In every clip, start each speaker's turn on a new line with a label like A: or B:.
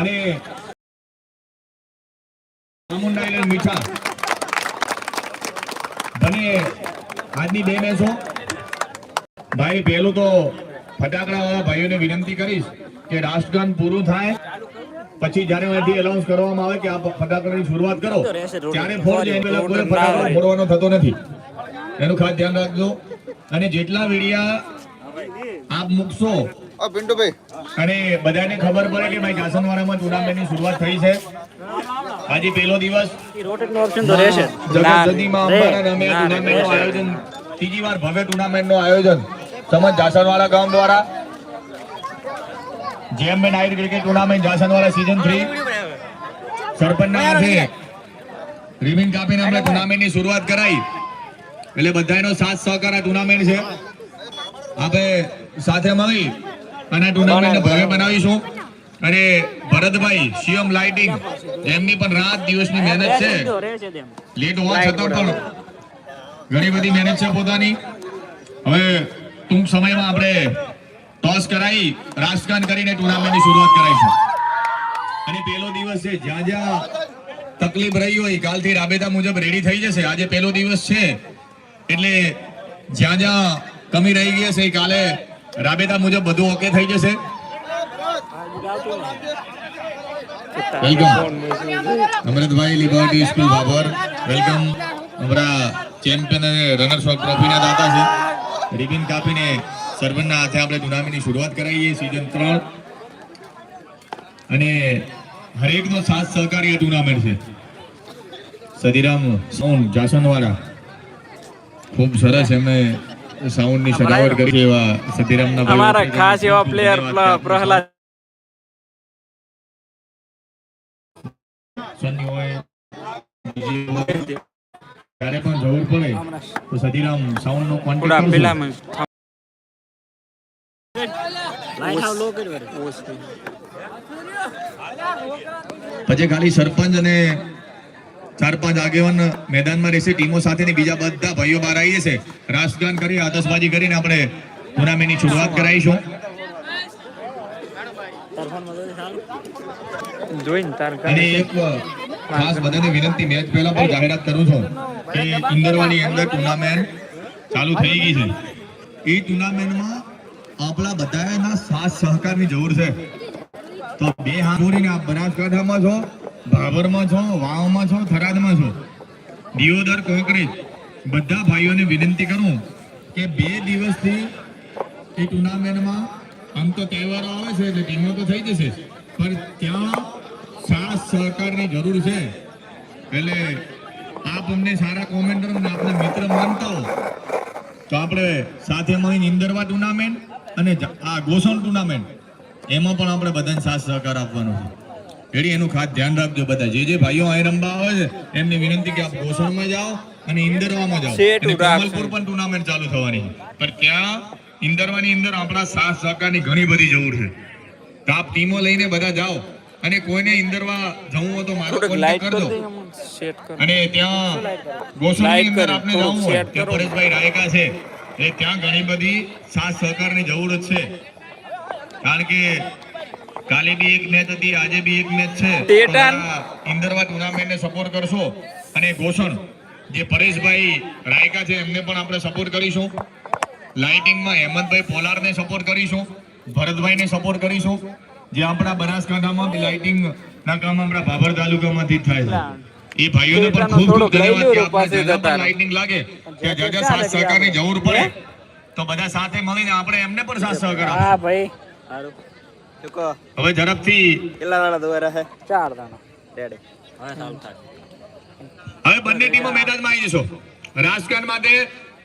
A: અને મીઠા. બને આજની બે મેચો, ભાઈ, પહેલું તો ફટાકડા ભાઈઓને વિનંતી કરીશ કે રાષ્ટ્રગાન પૂરું થાય. પછી જ્યારે અહીંથી એનાઉન્સ કરવામાં આવે કે આ ફટાકડાની શરૂઆત કરો, ત્યારે ફોડવાનો થતો નથી. એનું ખાસ ધ્યાન રાખજો. અને જેટલા વીડિયા આપ મૂકશો
B: પિન્ટુભાઈ
A: અને બધાને ખબર પડે કે ભાઈ જાસનવાડામાં ટુર્નામેન્ટની શરૂઆત થઈ છે. આજે પહેલો દિવસ.
C: રોટેટનો ઓપ્શન તો રહેશે જ.
A: જગતજનીમાં
C: રે.
A: અંબાના નામે
C: ના,
A: ટુર્નામેન્ટનું આયોજન. ત્રીજી વાર ભવ્ય ટુર્નામેન્ટનું આયોજન. સમજ જાસનવાડા ગામ દ્વારા. JMA night cricket tournament Jasanwada season three સરપંચના હાથે રિબિન કાપીને આપણે ટુર્નામેન્ટની શરૂઆત કરાઈ. એટલે બધાનો સાથ સહકાર આ ટુર્નામેન્ટ છે. આપણે સાથે મળી અને ટુર્નામેન્ટ ટુર્નામેન્ટને ભવ્ય બનાવીશું. અને ભરતભાઈ સીએમ લાઇટિંગ. એમની પણ રાત દિવસની મહેનત છે. લેટ હોવા છતાં પણ ઘણી બધી મહેનત છે પોતાની. હવે ટૂંક સમયમાં આપણે ટોસ કરાવી રાજકારણ કરીને ટુર્નામેન્ટની શરૂઆત કરાવીશું અને પહેલો દિવસ છે જ્યાં જ્યાં તકલીફ રહી હોય કાલથી રાબેતા મુજબ રેડી થઈ જશે. આજે પહેલો દિવસ છે. એટલે જ્યાં જ્યાં કમી રહી ગઈ હશે કાલે રાબેતા મુજબ બધું ઓકે થઈ જશે. Welcome Amritbhai liberty school Bhabhar welcome અમારા ચેમ્પિયન અને રનર્સ અપ ટ્રોફીના દાતા છે. રિબિન કાપીને સરપંચના હાથે આપણે ટુર્નામેન્ટની શરૂઆત કરાવીએ સીઝન ત્રણ. અને હરેકનો સાથ સહકારી આ ટુર્નામેન્ટ છે. સદીરામ સોન જાસનવાળા ખૂબ સરસ એમને સાઉન્ડની સજાવટ કરી એવા સતીરામના
C: અમારા ખાસ એવા પ્લેયર પ્રહલાદ.
A: ત્યારે પણ જરૂર પડે તો સતીરામ સાઉન્ડ નો કોન્ટેક્ટ પછી ખાલી સરપંચ અને ચાર પાંચ આગેવાન મેદાનમાં રહેશે. ટીમો સાથેની બીજા બધા ભાઈઓ બહાર આવી જશે. રાષ્ટ્રગાન કરી આતશબાજી કરીને આપણે ટુર્નામેન્ટની શરૂઆત કરાવીશું. અને એક ખાસ બધાને વિનંતી મેચ પહેલા પણ જાહેરાત કરું છું કે ઇન્દરવાની અંદર ટુર્નામેન્ટ ચાલુ થઈ ગઈ છે. એ ટુર્નામેન્ટમાં આપણા બધાના સાથ સહકારની જરૂર છે. તો બે હાથ જોડીને આપ બનાસકાંઠામાં છો ભાભરમાં છો, વાવમાં છો, થરાદમાં છો. દિયોદર, કોંકરેજ, બધા ભાઈઓને વિનંતી કરું કે બે દિવસથી એ ટુર્નામેન્ટમાં આમ તો તહેવારો આવે છે, એટલે ટીમો તો થઈ જશે. પણ ત્યાં સાથ સહકારની જરૂર છે. એટલે આપ અમને સારા કોમેન્ટર આપના મિત્ર માનતા હો. તો આપણે સાથે મળીને ઇન્દરવા ટુર્નામેન્ટ અને આ ગોસણ ટુર્નામેન્ટ, એમાં પણ આપણે બધાને સાથ સહકાર આપવાનો છે. એટલે એનું ખાસ ધ્યાન રાખજો બધા. જે જે ભાઈઓ અહીં રમવા આવે છે એમની વિનંતી કે આપ ગોસણમાં જાઓ અને ઇન્દરવામાં જાઓ. અને કમલપુર પણ ટુર્નામેન્ટ ચાલુ થવાની પણ ત્યાં ઇન્દરવાની અંદર આપણા સાથ સહકારની ઘણી બધી જરૂર છે. તો આપ ટીમો લઈને બધા જાઓ. અને કોઈને ઇન્દરવા જવું હોય તો મારો કોન્ટેક્ટ કરજો. અને ત્યાં
C: લાઈટ
A: અંદર આપને જવું હોય
C: સેટ
A: પરેશભાઈ રાયકા છે. એ ત્યાં ઘણી બધી સાથ સહકારની જરૂર છે. કારણ કે કાલે બી એક મેચ હતી આજે બી એક મેચ છે. ઇન્દરવા ટુર્નામેન્ટને સપોર્ટ કરશો. અને ગોસણ જે પરેશભાઈ રાયકા છે એમને પણ આપણે સપોર્ટ કરીશું. લાઇટિંગમાં હેમંતભાઈ પોલારને સપોર્ટ કરીશું. ભરતભાઈને સપોર્ટ કરીશું. જે આપણા બનાસકાંઠામાં લાઇટિંગ ના કામ આપણા ભાભર તાલુકામાંથી થાય છે. એ ભાઈઓને પણ ખૂબ ખૂબ ધન્યવાદ કે આપણે લાઇટિંગ લાગે. જ્યાં જ્યાં સાથ સહકારની જરૂર પડે તો બધા સાથે મળીને આપણે એમને પણ સાથ સહકાર.
C: હા ભાઈ.
B: ચૂકો
A: હવે ઝડપથી.
B: કેટલા દાણા દોરા હે?
C: ચાર દાણા.
B: રેડી.
C: હવે સારું થાય.
A: હવે બંને ટીમો મેદાનમાં આવી જશો. રાજકારણ માટે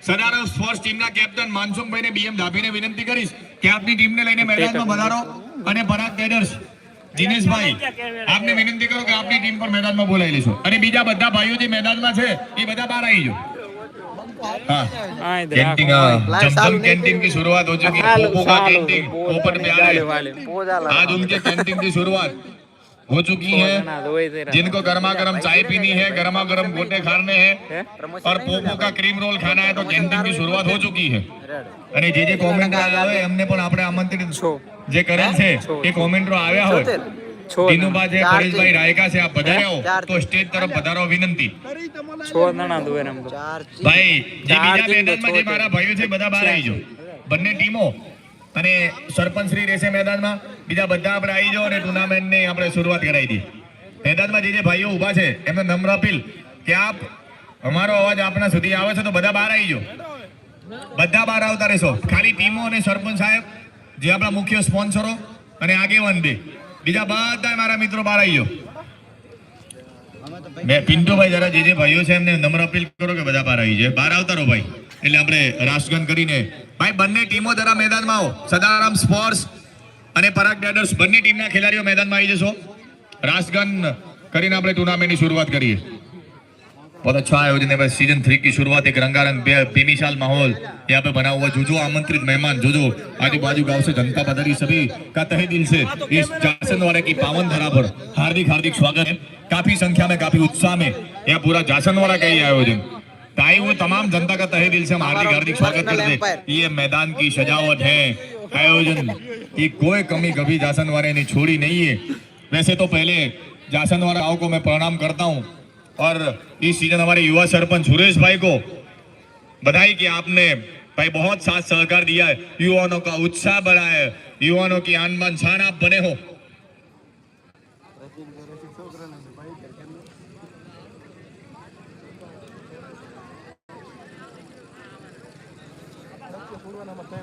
A: સદાનંદ સ્પોર્ટ્સ ટીમના કેપ્ટન માનસુખભાઈને બીએમ ધાભીને વિનંતી કરીશ કે આપની ટીમને લઈને મેદાનમાં વધારો અને પરાગ કેડર્સ દિનેશભાઈ આપને વિનંતી કરો કે આપની ટીમ પણ મેદાનમાં બોલાવી લેશો. અને બીજા બધા ભાઈઓ જે મેદાનમાં છે એ બધા બહાર આવી જાઓ. कैंटीन हाँ, जमजम कैंटीन की शुरुआत हो चुकी है पोपो का कैंटीन ओपन पे आ रहे हैं। आज उनके कैंटीन की शुरुआत हो चुकी है जिनको गर्मा गर्म चाय पीनी है गर्मा गर्म गोटे खाने हैं और पोपो का क्रीम रोल खाना है तो कैंटीन की शुरुआत हो चुकी है અને જે જે કોમેન્ટ આવે એમને પણ આપણે આમંત્રિત
C: છો
A: જે કરેલ છે એ કોમેન્ટરો આવ્યા હોય
C: છો
A: દિનુબા પરેશભાઈ રાયકા છે આપ પધાર્યા તો સ્ટેજ તરફ પધારો વિનંતી.
C: છો દાણા દોરે એમ
A: ભાઈ જે બીજા મેદાનમાં જે મારા ભાઈઓ છે બધા બહાર આવી જાઓ. બંને ટીમો. અને સરપંચ શ્રી રહેશે મેદાનમાં. બીજા બધા આપણે આવી જાઓ અને ટુર્નામેન્ટની આપણે શરૂઆત કરાવી દઈએ. મેદાનમાં જે જે ભાઈઓ ઊભા છે એમને નમ્ર અપીલ કે આપ અમારો અવાજ આપણા સુધી આવે છે તો બધા બહાર આવી જાઓ. બધા બહાર આવતા રહેશો. ખાલી ટીમો અને સરપંચ સાહેબ જે આપણા મુખ્ય સ્પોન્સરો અને આગેવાન બે. બીજા બધા મારા મિત્રો બહાર આવી જાઓ. મેં પિન્ટુભાઈ જરા જે જે ભાઈઓ છે એમને નમ્ર અપીલ કરો કે બધા બહાર આવી જાય. બહાર આવતા રહો ભાઈ. એટલે આપણે રાષ્ટ્રગાન કરીને. ભાઈ, બંને ટીમો જરા મેદાનમાં આવો. સદારામ સ્પોર્ટ્સ અને પરાગ ડેડર્સ બંને ટીમના ખેલાડીઓ મેદાનમાં આવી જશો. રાષ્ટ્રગાન કરીને આપણે ટુર્નામેન્ટની શરૂઆત કરીએ. बहुत अच्छा आयोजन है सीज़न थ्री की शुरुआत एक रंगारंग बेमिसाल माहौल यहाँ पे बना हुआ जो जो आमंत्रित मेहमान जो जो आजू बाजू गाँव से जनता पधारी सभी का तहे दिल से इस जासनवाड़ा की पावन धरा पर हार्दिक हार्दिक स्वागत है। काफ़ी संख्या में, काफ़ी उत्साह में यह पूरा जासनवाड़ा का ही आयोजन। ताई वो तमाम जनता का तहे दिल से हम हार्दिक हार्दिक स्वागत करते ये मैदान की सजावट है। आयोजन की कोई कमी कभी जासनवाड़े ने छोड़ी नहीं है। वैसे तो पहले जासनवाड़ा गाँव को मैं प्रणाम करता हूँ। और इस सीज़न हमारे युवा सरपंच सुरेश भाई को बधाई कि आपने भाई बहुत साथ सहकार दिया है। युवाओं का उत्साह बढ़ा है। युवाओं की आन बान शान आप बने हो।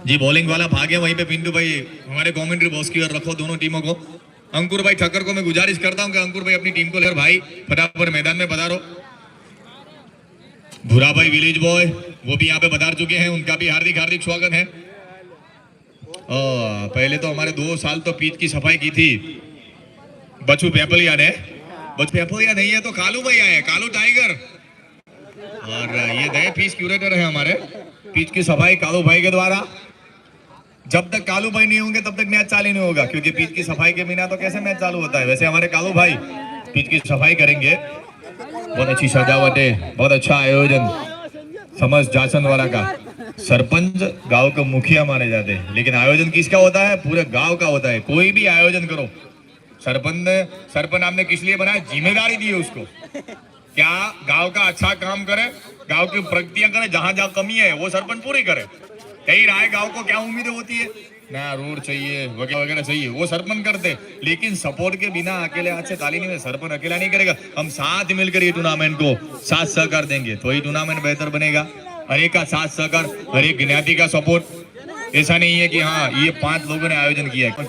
A: जी बॉलिंग वाला भागे वहीं पे पिंटू भाई, हमारे कमेंट्री बॉस की ओर रखो, दोनों टीमों को। अंकुर भाई ठक्कर को मैं गुजारिश करता हूँ कि अंकुर भाई अपनी टीम को लेकर भाई फटाफट मैदान में पधारो। भूरा भाई विलेज बॉय वो भी यहाँ पे पधार चुके हैं उनका भी हार्दिक हार्दिक स्वागत है। ओ, पहले तो हमारे दो साल तो पीच की सफ़ाई की थी। बचू पेपलिया ने बचू पेपलिया नहीं है तो कालू भाई आए कालू टाइगर और ये नए पीच क्यूरेटर है हमारे पीच की सफ़ाई कालू भाई के द्वारा। जब तक कालू भाई नहीं होंगे, तब तक मैच चालू नहीं होगा, क्योंकि पीच की सफ़ाई के बिना तो कैसे मैच चालू होता है? वैसे हमारे कालू भाई पीच की सफ़ाई करेंगे। बहुत अच्छी सजावट है, बहुत अच्छा आयोजन। समझ जासन वाला का। सरपंच गाँव का मुखिया माने जाते हैं, लेकिन आयोजन किसका होता है? पूरे गाँव का होता है। कोई भी आयोजन करो। सरपंच ने, सरपंच आपने किस लिए बनाया? ज़िम्मेदारी दी है उसको। क्या गाँव का अच्छा काम करे, गाँव की प्रगतियाँ करे जहाँ जहाँ कमी है, वो सरपंच पूरी करे। कई राय गाँव को क्या उम्मीदें होती है? नया रोड चाहिए, वगैरह वगैरह चाहिए, वो सरपंच करते लेकिन सपोर्ट के बिना अकेले हाथ से ताली नहीं सरपंच अकेला नहीं करेगा। हम साथ मिलकर ये टूर्नामेंट को साथ सहकार देंगे तो ही टूर्नामेंट बेहतर बनेगा। हर एक का साथ सहकार, हर एक ज्ञाति का सपोर्ट ऐसा नहीं है कि हाँ ये पाँच लोगों ने आयोजन किया है।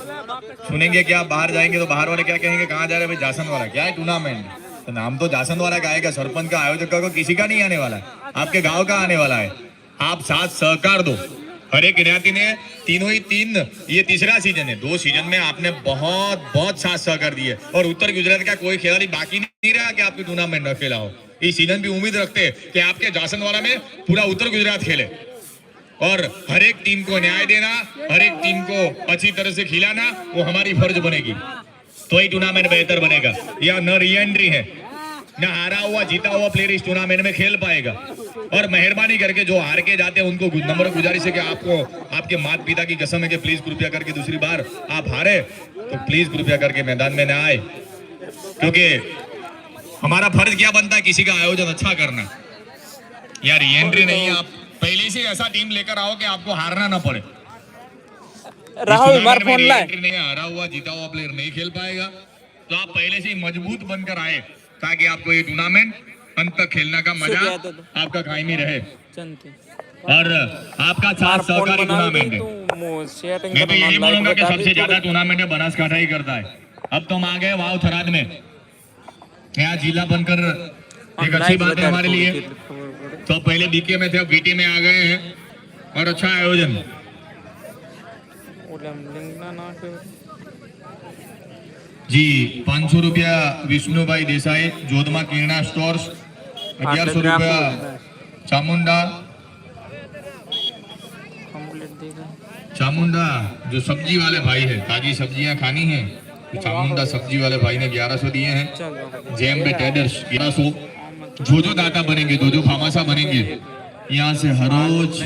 A: सुनेंगे क्या, बाहर जाएँगे तो बाहर वाले क्या कहेंगे, कहाँ जा रहे भाई जासन वाला क्या है टूर्नामेंट तो नाम तो जासन वाला का आएगा, सरपंच का, आयोजक का, किसी का नहीं आने वाला। है आपके गाँव का आने वाला है। आप साथ सहकार दो। हर एक ने तीनों ही तीन, ये तीसरा सीज़न है। दो सीज़न में आपने बहुत बहुत साथ सहकार दिए और उत्तर गुजरात का कोई खिलाड़ी बाकी नहीं रहा कि आपकी टूर्नामेंट न खेला हो। इस सीज़न भी उम्मीद रखते हैं कि आपके जासनवाला में पूरा उत्तर गुजरात खेले। और हर एक टीम को न्याय देना, हर एक टीम को अच्छी तरह से खिलाना, वो हमारी फ़र्ज़ बनेगी। तो ही टूर्नामेंट बेहतर बनेगा। यह न री एंट्री है। न हारा हुआ जीता हुआ प्लेयर इस टूर्नामेंट में खेल पाएगा। और मेहरबानी करके जो हार के जाते हैं उनको नंबर गुजारिश है कि आपको आपके माता पिता की कसम है कि प्लीज़ कृपया करके दूसरी बार आप हारे। तो प्लीज़ कृपया करके मैदान में न आए। क्योंकि हमारा फ़र्ज़ क्या बनता है? किसी का आयोजन अच्छा करना। यार ये एंट्री नहीं आप पहले से ऐसा टीम लेकर आओ कि आपको हारना ना पड़े।
C: राहुल
A: फ़ोन नहीं हारा हुआ जीता हुआ प्लेयर नहीं खेल पाएगा। तो आप पहले से मज़बूत बनकर आए। ताकि आपको ये टूर्नामेंट अंत तक खेलने का मज़ा आपका खाई में
C: रहे।
A: और आपका
C: चार
A: सहकारी टूर्नामेंट है। मैं तो यही बोलूँगा कि सबसे ज़्यादा टूर्नामेंट है बनासकांठा ही करता है। अब तो हम आ गए वाव थराद में। नया जिला बनकर एक अच्छी बात है हमारे लिए। तो पहले बीके में थे अब बीटी में आ गए हैं। और अच्छा आयोजन।
C: ઓલા લિંક ના નાખ્યો
A: जी पाँच सौ रुपया विष्णुभाई देसाई जोधमा किरणा स्टोर्स अग्यारह सौ रुपया चामुंडा
C: કમ્પ્લીટ દેખાય
A: चामुंडा जो सब्जी वाले भाई है ताजी सब्जियां खानी है तो चामुंडा सब्जी वाले भाई ने ग्यारह सौ दिए हैं
C: ચાલો
A: जेम बे ट्रेडर्स ग्यारह सौ जो जो दाता बनेंगे जो जो फामासा बनेंगे यहाँ से हर रोज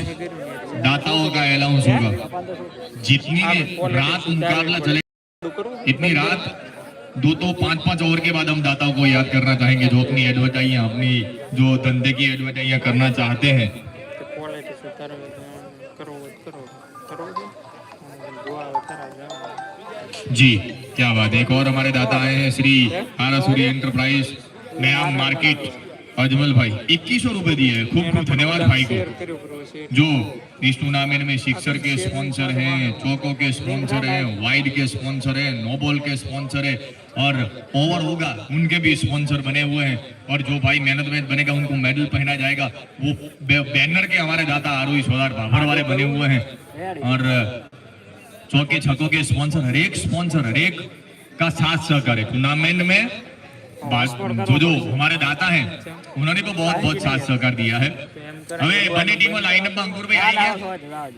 A: दाताओं का अलाउंस होगा जितनी रात मुकाबला चले
C: કરું
A: इतनी रात दो तो पाँच पाँच ओवर के बाद हम दाताओं को याद करना चाहेंगे जो अपनी एडवर्टाइज अपनी जो धंधे की एडवर्टाइज करना चाहते हैं। जी क्या बात है। एक और हमारे दाता आए हैं श्री आरा सूर्य एंटरप्राइज नया मार्केट। अजमल भाई इक्कीस सौ रुपए दिए हैं खूब खूब धन्यवाद भाई को
C: શેર કર્યું કરો શેર
A: जो इस टूर्नामेंट में सिक्सर के स्पॉन्सर हैं चौको के स्पॉन्सर हैं वाइड के स्पॉन्सर हैं नोबॉल के स्पॉन्सर हैं और ओवर होगा उनके भी स्पॉन्सर बने हुए हैं और जो भाई मेहनत में बनेगा उनको मेडल पहना जाएगा वो बे- बैनर के हमारे दाता आरोही सोलार बाबर वाले बने हुए हैं और चौके छक्कों के स्पॉन्सर हर एक स्पॉन्सर हर एक का साथ सहकार है टूर्नामेंट में बा- जो जो हमारे दाता हैं उन्होंने को बहुत बहुत साथ सहकार दिया है
C: એમ કરે
A: હવે બંને ટીમો લાઈનમાં અંકુરભાઈ આવી ગયા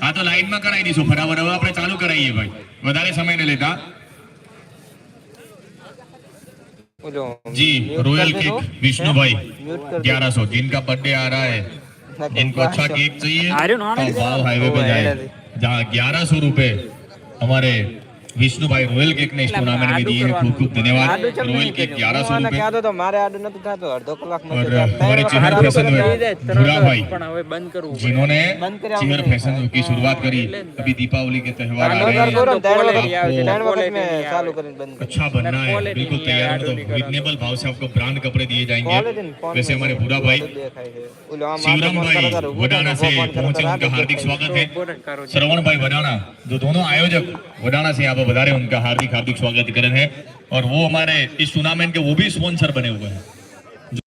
A: હા તો લાઈનમાં કરાવી દઈશું ફટાફટ હવે આપણે ચાલુ કરાવીએ ભાઈ વધારે સમય ન લેતા
B: बोलो
A: जी रॉयल केक विष्णु भाई
B: म्यूट कर दो।
A: ग्यारह सौ जिनका बर्थडे आ रहा है जिनको अच्छा केक चाहिए तो वाव हाईवे पे जाए जहाँ ग्यारह सौ रुपए हमारे विष्णु भाई रॉयल केक ने इस टूर्नामेंट में दिए हैं खूब खूब धन्यवाद रॉयल केक ग्यारह सौ रुपए
B: क्या तो मारे आडू न था तो अर्धो कलाक
A: और हमारे चेहर फैशन में भूरा भाई
C: પણ હવે બંધ કરવું પડે.
A: जिन्होंने
B: बंद करे
A: चेहर फैशन की शुरुआत करी अभी दीपावली के त्योहार आ रहे हैं
B: वक्त में चालू करें बंद कर
A: अच्छा बनना है
C: Quality
A: बिल्कुल
C: नहीं
A: तैयार
C: है,
A: हो तो
C: आडू नहीं
A: रिजनेबल भाव से आपको ब्रांड कपड़े दिए जाएंगे
B: Quality नहीं, फोन
A: वैसे
B: में
A: हमारे भूरा भाई
B: देखाय है ओलो आम
A: शिवराम
B: फोन
A: भाई
B: करा करो, वो
A: वडाना से
B: फोन करा
A: पहुंचे
B: करा
A: उनका
B: दो।
A: हार्दिक स्वागत है
C: બોર્ડ કરો છો.
A: श्रवण भाई वडाना जो दोनों आयोजक वडाना से यहाँ पर बधारे उनका हार्दिक हार्दिक स्वागत करें हैं। और वो हमारे इस टूर्नामेंट के, वो भी स्पॉन्सर बने हुए हैं।